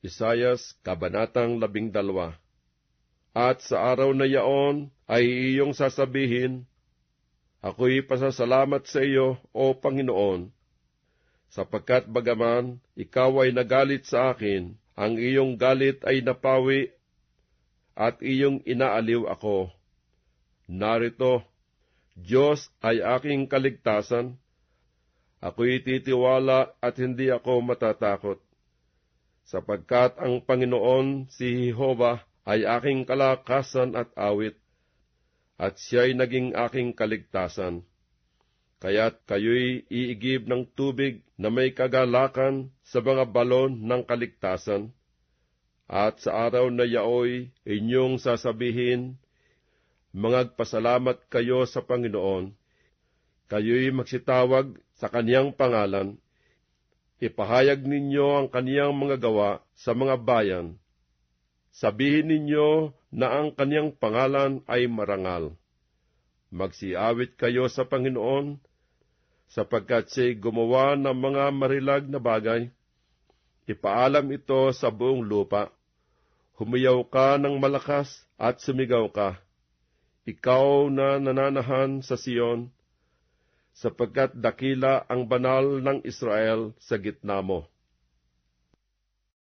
Isayas, Kabanatang labing dalawa. At sa araw na yaon ay iyong sasabihin, Ako'y pasasalamat sa iyo, O Panginoon, sapagkat bagaman ikaw ay nagalit sa akin, ang iyong galit ay napawi, at iyong inaaliw ako. Narito, Diyos ay aking kaligtasan, ako'y titiwala at hindi ako matatakot sapagkat ang Panginoon si Jehova ay aking kalakasan at awit, at siya'y naging aking kaligtasan. Kaya't kayo'y iigib ng tubig na may kagalakan sa mga balon ng kaligtasan, at sa araw na yaoy inyong sasabihin, Mangagpasalamat kayo sa Panginoon, kayo'y magsitawag sa kaniyang pangalan, Ipahayag ninyo ang kaniyang mga gawa sa mga bayan. Sabihin ninyo na ang kaniyang pangalan ay marangal. Magsiawit kayo sa Panginoon, sapagkat siya'y gumawa ng mga marilag na bagay. Ipaalam ito sa buong lupa. Humiyaw ka ng malakas at sumigaw ka. Ikaw na nananahan sa Siyon, sapagkat dakila ang banal ng Israel sa gitna mo.